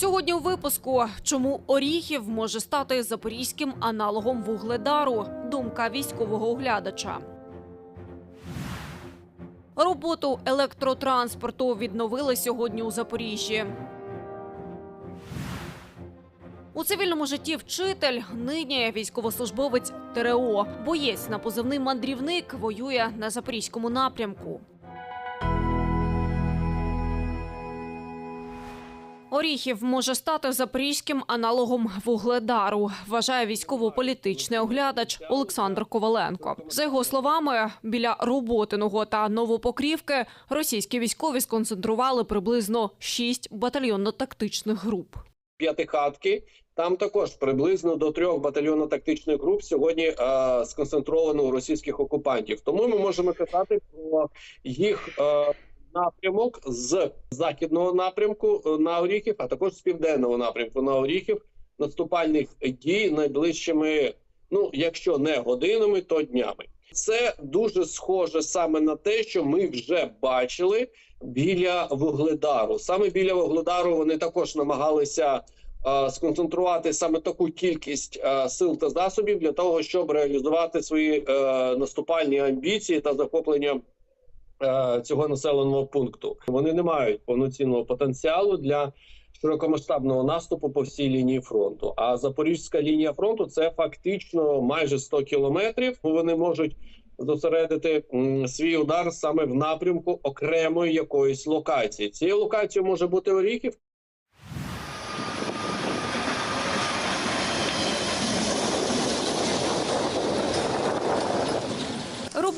Сьогодні у випуску чому Оріхів може стати запорізьким аналогом вугледару. Думка військового оглядача. Роботу електротранспорту відновили сьогодні у Запоріжжі. У цивільному житті вчитель нині військовослужбовець ТРО. Боєць на позивний мандрівник воює на запорізькому напрямку. Оріхів може стати запорізьким аналогом вугледару, вважає військово-політичний оглядач Олександр Коваленко. За його словами, біля роботиного та новопокрівки російські військові сконцентрували приблизно шість батальйонно-тактичних груп. п'ятихатки. Там також приблизно до трьох батальйонно-тактичних груп сьогодні е, сконцентровано у російських окупантів. Тому ми можемо казати про їх е, напрямок з західного напрямку е, на Оріхів, а також з південного напрямку на Оріхів наступальних дій найближчими, ну якщо не годинами, то днями. Це дуже схоже саме на те, що ми вже бачили біля вугледару. Саме біля вугледару вони також намагалися е, сконцентрувати саме таку кількість е, сил та засобів для того, щоб реалізувати свої е, наступальні амбіції та захоплення цього населеного пункту. Вони не мають повноцінного потенціалу для широкомасштабного наступу по всій лінії фронту. А запорізька лінія фронту це фактично майже 100 кілометрів. Вони можуть зосередити свій удар саме в напрямку окремої якоїсь локації. Цією локацією може бути Оріхів.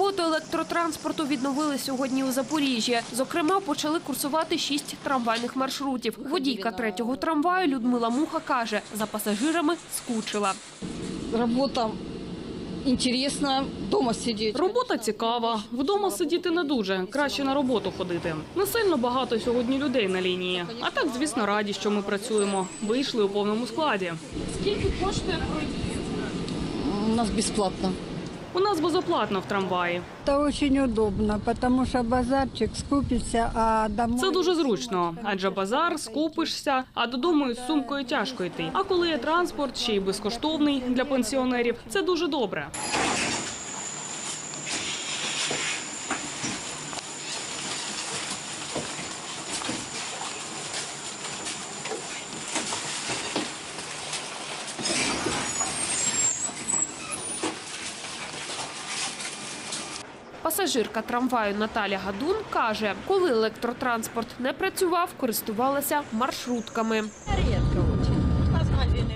Роботу електротранспорту відновили сьогодні у Запоріжжі. Зокрема, почали курсувати шість трамвайних маршрутів. Водійка третього трамваю Людмила Муха каже, за пасажирами скучила. Робота інтересна, вдома сидіти. Робота цікава. Вдома сидіти не дуже. Краще на роботу ходити. Не сильно багато сьогодні людей на лінії. А так, звісно, раді, що ми працюємо. Вийшли у повному складі. Скільки коштує У нас безплатно. У нас безоплатно в трамваї. Та очень удобно, тому що базарчик скупиться, а домой... Це дуже зручно, адже базар, скупишся, а додому із сумкою тяжко йти. А коли є транспорт, ще й безкоштовний для пенсіонерів, це дуже добре. Пасажирка трамваю Наталя Гадун каже, коли електротранспорт не працював, користувалася маршрутками.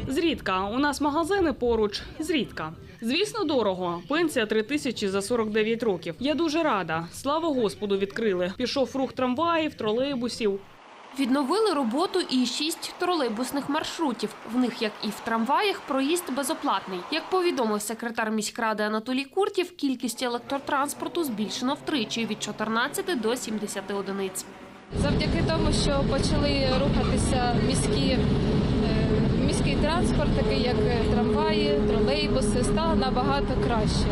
Зрідка у нас магазини поруч. Зрідка. Звісно, дорого. Пенсія 3 тисячі за 49 років. Я дуже рада. Слава Господу, відкрили. Пішов рух трамваїв, тролейбусів. Відновили роботу і шість тролейбусних маршрутів. В них, як і в трамваях, проїзд безоплатний. Як повідомив секретар міськради Анатолій Куртів, кількість електротранспорту збільшено втричі від 14 до 70 одиниць. Завдяки тому, що почали рухатися міські, е, міський транспорт, такий як трамваї, тролейбуси, стало набагато краще.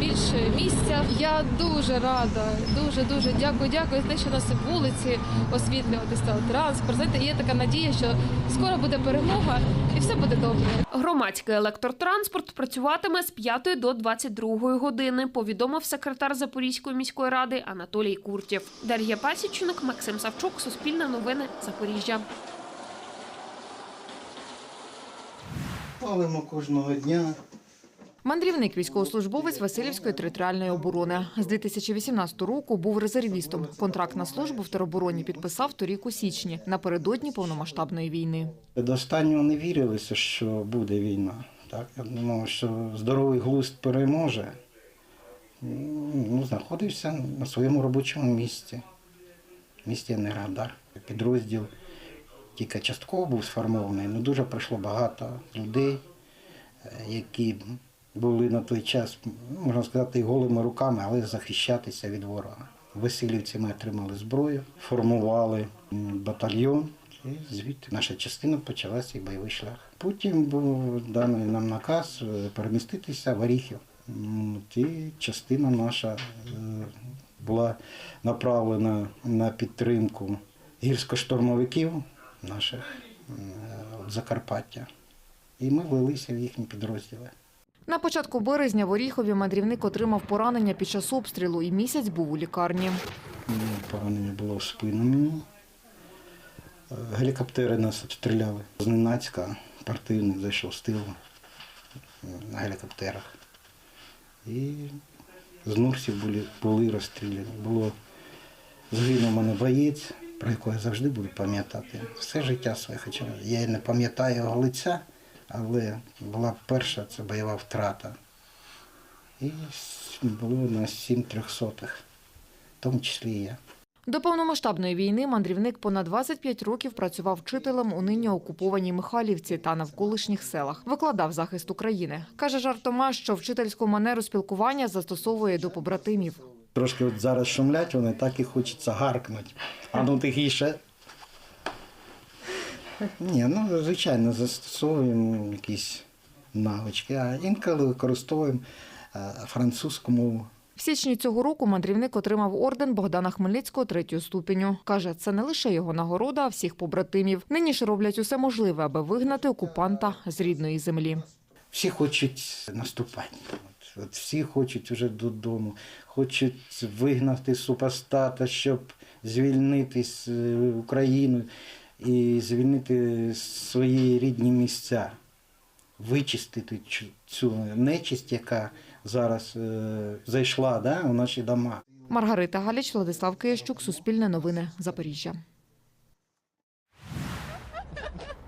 Більше місця. Я дуже рада, дуже дуже дякую, дякую за те, що нас вулиці освітлювати став транспорт. Знаєте, є така надія, що скоро буде перемога і все буде добре. Громадський електротранспорт працюватиме з 5 до 22 години, повідомив секретар Запорізької міської ради Анатолій Куртєв. Дар'я Пасічник, Максим Савчук, Суспільне новини, Запоріжжя. Палимо кожного дня. Мандрівник військовослужбовець Васильівської територіальної оборони з 2018 року був резервістом. Контракт на службу в теробороні підписав торік у січні напередодні повномасштабної війни. До останнього не вірилося, що буде війна. Так? Я думав, що здоровий глузд переможе. Ну, знаходився на своєму робочому місці, місті Енергодар. Підрозділ тільки частково був сформований, але дуже прийшло багато людей, е, які були на той час, можна сказати, голими руками, але захищатися від ворога. Васильівці ми отримали зброю, формували батальйон, і звідти наша частина почала свій бойовий шлях. Потім був даний нам наказ е, переміститися в Оріхів. І частина наша е, була направлена на підтримку гірсько-штурмовиків наших от Закарпаття. І ми влилися в їхні підрозділи. На початку березня в Оріхові мандрівник отримав поранення під час обстрілу і місяць був у лікарні. Поранення було в спину мені. Е, Гелікоптери нас обстріляли. Зненацька противник зайшов з тилу е, на гелікоптерах. І з Нурсів були, були розстріляні. Було загинув у мене боєць, про якого я завжди буду пам'ятати. Все життя своє, хоча я не пам'ятаю його лиця, але була перша це бойова втрата. І було на сім трьохсотих, в тому числі і я. До повномасштабної війни мандрівник понад 25 років працював вчителем у нині окупованій Михайлівці та навколишніх селах. Викладав захист України. Каже жартома, що вчительську манеру спілкування застосовує до побратимів. Трошки от зараз шумлять, вони так і хочеться гаркнути. А ну тихіше. Ні, ну звичайно, застосовуємо якісь навички, а інколи використовуємо е, французьку мову. В січні цього року мандрівник отримав орден Богдана Хмельницького третього ступеню. Каже, це не лише його нагорода, а всіх побратимів. Нині ж роблять усе можливе, аби вигнати окупанта з рідної землі. Всі хочуть наступати. От, от всі хочуть вже додому, хочуть вигнати супостата, щоб звільнити с- Україну і звільнити свої рідні місця, вичистити цю- нечисть, яка зараз е, зайшла да, у наші дома. Маргарита Галіч, Владислав Киящук, Суспільне новини, Запоріжжя.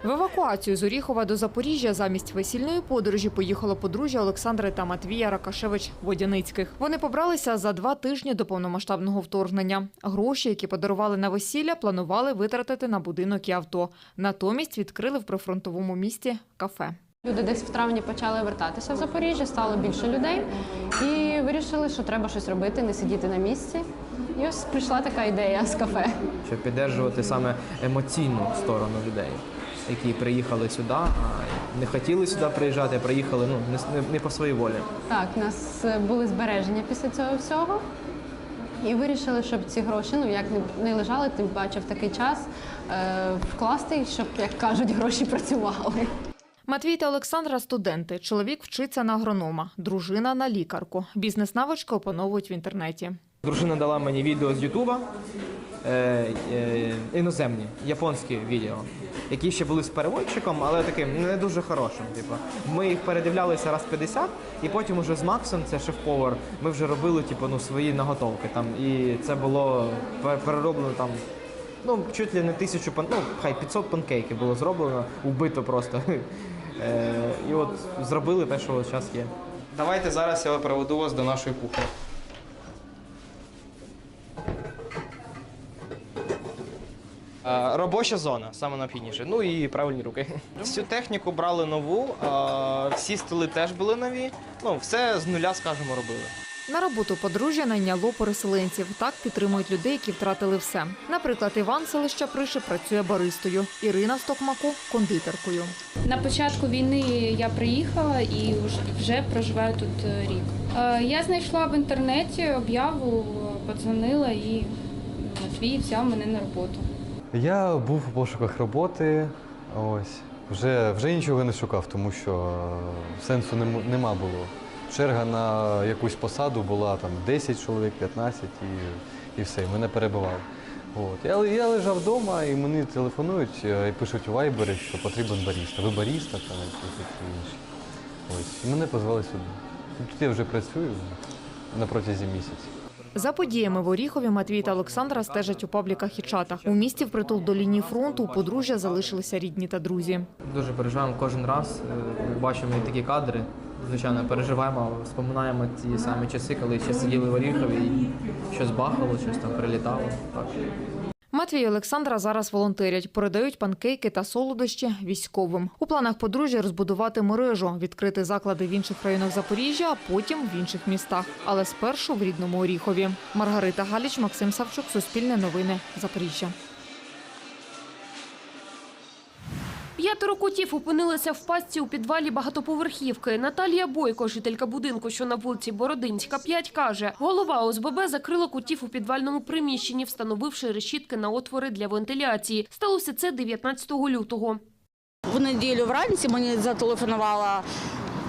В евакуацію з Оріхова до Запоріжжя замість весільної подорожі поїхало подружжя Олександра та Матвія Ракашевич Водяницьких. Вони побралися за два тижні до повномасштабного вторгнення. Гроші, які подарували на весілля, планували витратити на будинок і авто. Натомість відкрили в прифронтовому місті кафе. Люди десь в травні почали вертатися в Запоріжжя, стало більше людей і вирішили, що треба щось робити, не сидіти на місці. І ось прийшла така ідея з кафе. щоб підтримувати саме емоційну сторону людей, які приїхали сюди, а не хотіли сюди приїжджати, а приїхали ну, не, не, не по своїй волі. Так, у нас е, були збереження після цього всього. І вирішили, щоб ці гроші, ну як не, не лежали, тим паче в такий час е, вкласти, щоб, як кажуть, гроші працювали. Матвій та Олександра студенти. Чоловік вчиться на агронома, дружина на лікарку. Бізнес-навички опановують в інтернеті. Дружина дала мені відео з Ютуба, е, е, іноземні, японські відео, які ще були з переводчиком, але таким не дуже хорошим. Типу. Ми їх передивлялися раз 50, і потім уже з Максом, це шеф-повар, ми вже робили типу, ну, свої наготовки. Там, і це було перероблено там. Ну, чуть ли не тисячу пан... ну, хай 500 панкейків було зроблено, убито просто. Е, і от зробили те, що зараз є. Давайте зараз я проведу вас до нашої кухні. Робоча зона, саме необхідніше. Ну і правильні руки. Всю техніку брали нову, е, всі столи теж були нові. Ну, все з нуля, скажімо, робили. На роботу подружжя найняло переселенців. Так підтримують людей, які втратили все. Наприклад, Іван селища Приши працює баристою, Ірина з Токмаку – кондитеркою. На початку війни я приїхала і вже- проживаю тут е, рік. Е, Я знайшла в інтернеті об'яву, подзвонила і Матвій взяв мене на роботу. Я був у пошуках роботи. Ось вже, вже нічого не шукав, тому що е, сенсу нем- нема було. Черга на якусь посаду була там 10 чоловік, 15 і, і все, і мене перебивали. От. Я, я лежав вдома і мені телефонують е, і пишуть у вайбері, що потрібен баріста. Ви баріста там якісь інші. Ось. І мене позвали сюди. Тут я вже працюю на протязі місяця. За подіями в Оріхові Матвій та Олександра стежать у пабліках і чатах. У місті впритул до лінії фронту у подружжя залишилися рідні та друзі. Дуже переживаємо кожен раз. е, Бачимо такі кадри. Звичайно, переживаємо, споминаємо ті самі часи, коли ще сиділи в Оріхові і щось бахало, щось там прилітало. Так. Матвій і Олександра зараз волонтерять, передають панкейки та солодощі військовим. У планах подружжя розбудувати мережу, відкрити заклади в інших районах Запоріжжя, а потім в інших містах. Але спершу в рідному Оріхові. Маргарита Галіч, Максим Савчук, Суспільне новини, Запоріжжя. П'ятеро котів опинилися в пастці у підвалі багатоповерхівки. Наталія Бойко, жителька будинку, що на вулиці Бородинська, 5, каже, голова ОСББ закрила котів у підвальному приміщенні, встановивши решітки на отвори для вентиляції. Сталося це 19 лютого. в неділю вранці мені зателефонувала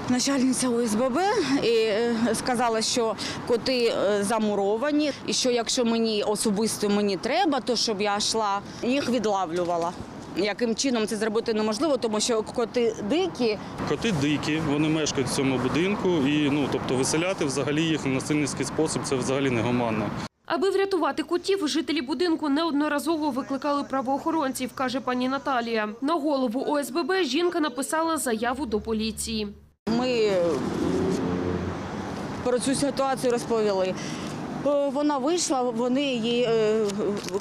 начальниця ОСББ і е, сказала, що коти е, замуровані, і що якщо мені особисто мені треба, то щоб я йшла, їх відлавлювала. Яким чином це зробити неможливо, тому що коти дикі, Коти дикі, вони мешкають в цьому будинку, і ну тобто виселяти взагалі їх на насильницький спосіб це взагалі негуманно. Аби врятувати котів, жителі будинку неодноразово викликали правоохоронців, каже пані Наталія. На голову ОСББ жінка написала заяву до поліції. Ми про цю ситуацію розповіли. Е, Вона вийшла, вони їй е,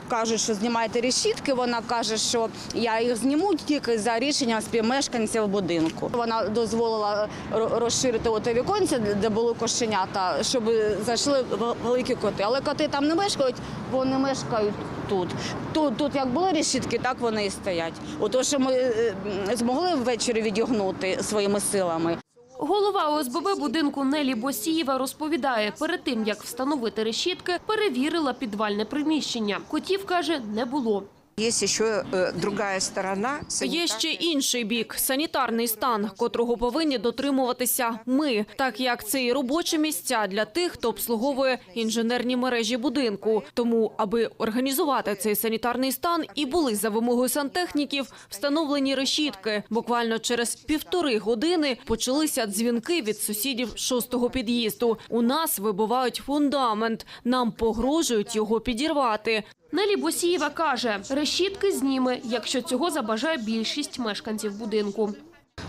кажуть, що знімайте решітки. Вона каже, що я їх зніму тільки за рішенням співмешканців будинку. Вона дозволила розширити оте віконце, де були кошенята, щоб зайшли великі коти. Але коти там не мешкають, вони мешкають тут. Тут, тут як були решітки, так вони і стоять. Ото, що ми е, змогли ввечері відігнути своїми силами. Голова ОСББ будинку Нелі Босієва розповідає, перед тим як встановити решітки, перевірила підвальне приміщення. Котів каже, не було. Є ще друга сторона. Є ще інший бік санітарний стан, котрого повинні дотримуватися ми, так як це і робочі місця для тих, хто обслуговує інженерні мережі будинку. Тому, аби організувати цей санітарний стан, і були за вимогою сантехніків встановлені решітки. Буквально через півтори години почалися дзвінки від сусідів шостого під'їзду. У нас вибивають фундамент. Нам погрожують його підірвати. Нелі Босієва каже, решітки зніме, якщо цього забажає більшість мешканців будинку.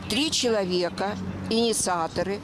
Три чоловіка, ініціатори,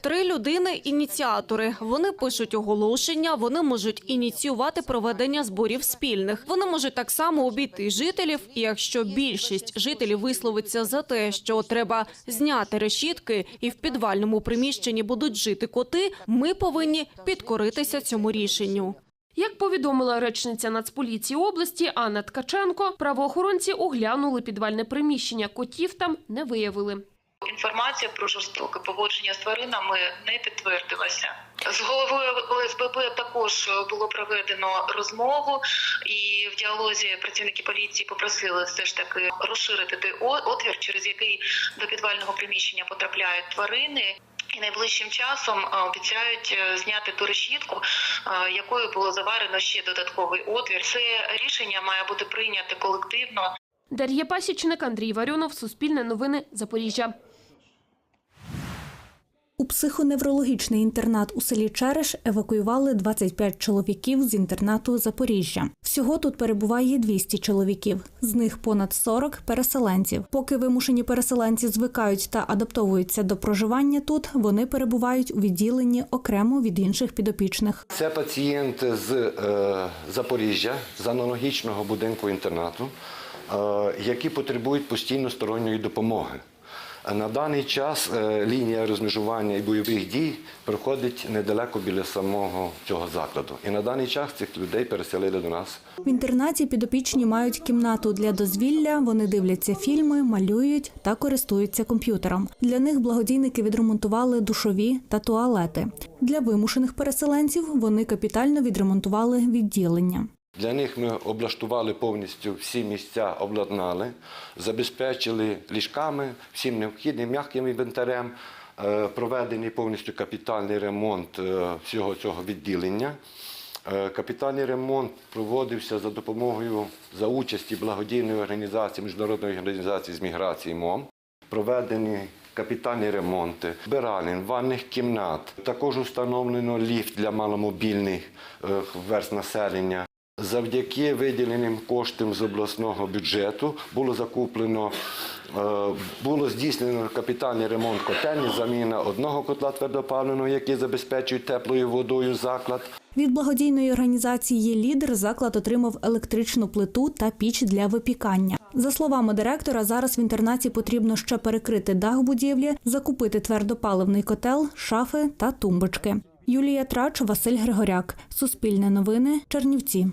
Три людини ініціатори. Вони пишуть оголошення, вони можуть ініціювати проведення зборів спільних. Вони можуть так само обійти жителів. І якщо більшість жителів висловиться за те, що треба зняти решітки, і в підвальному приміщенні будуть жити коти, ми повинні підкоритися цьому рішенню. Як повідомила речниця Нацполіції області Анна Ткаченко, правоохоронці оглянули підвальне приміщення. Котів там не виявили. Інформація про жорстоке поводження з тваринами не підтвердилася. З головою ОСББ також було проведено розмову, і в діалозі працівники поліції попросили все ж таки розширити той отвір, через який до підвального приміщення потрапляють тварини. І найближчим часом е, обіцяють е, зняти ту решітку, е, якою було заварено ще додатковий отвір. Це рішення має бути прийнято колективно Дар'я Пасічник, Андрій Варіонов, Суспільне новини, Запоріжжя. Психоневрологічний інтернат у селі Череш евакуювали 25 чоловіків з інтернату Запоріжжя. Всього тут перебуває 200 чоловіків, з них понад 40 переселенців. Поки вимушені переселенці звикають та адаптовуються до проживання тут, вони перебувають у відділенні окремо від інших підопічних. Це пацієнти з е, Запоріжжя, з аналогічного будинку інтернату, е, які потребують постійно сторонньої допомоги. На даний час е, лінія розмежування і бойових дій проходить недалеко біля самого цього закладу. І на даний час цих людей переселили до нас. В інтернаті підопічні мають кімнату для дозвілля. Вони дивляться фільми, малюють та користуються комп'ютером. Для них благодійники відремонтували душові та туалети. Для вимушених переселенців вони капітально відремонтували відділення. Для них ми облаштували повністю всі місця, обладнали, забезпечили ліжками, всім необхідним м'яким інвентарем, е, проведений повністю капітальний ремонт е, всього цього відділення. Е, Капітальний ремонт проводився за допомогою за участі благодійної організації, міжнародної організації з міграції МОМ. Проведені капітальні ремонти, биралень, ванних кімнат. Також установлено ліфт для маломобільних верст населення. Завдяки виділеним коштам з обласного бюджету було закуплено, е, було здійснено капітальний ремонт котельні, заміна одного котла твердопаливного, який забезпечує теплою водою заклад. Від благодійної організації Лідер заклад отримав електричну плиту та піч для випікання. За словами директора, зараз в інтернаті потрібно ще перекрити дах будівлі, закупити твердопаливний котел, шафи та тумбочки. Юлія Трач, Василь Григоряк. Суспільне новини. Чернівці.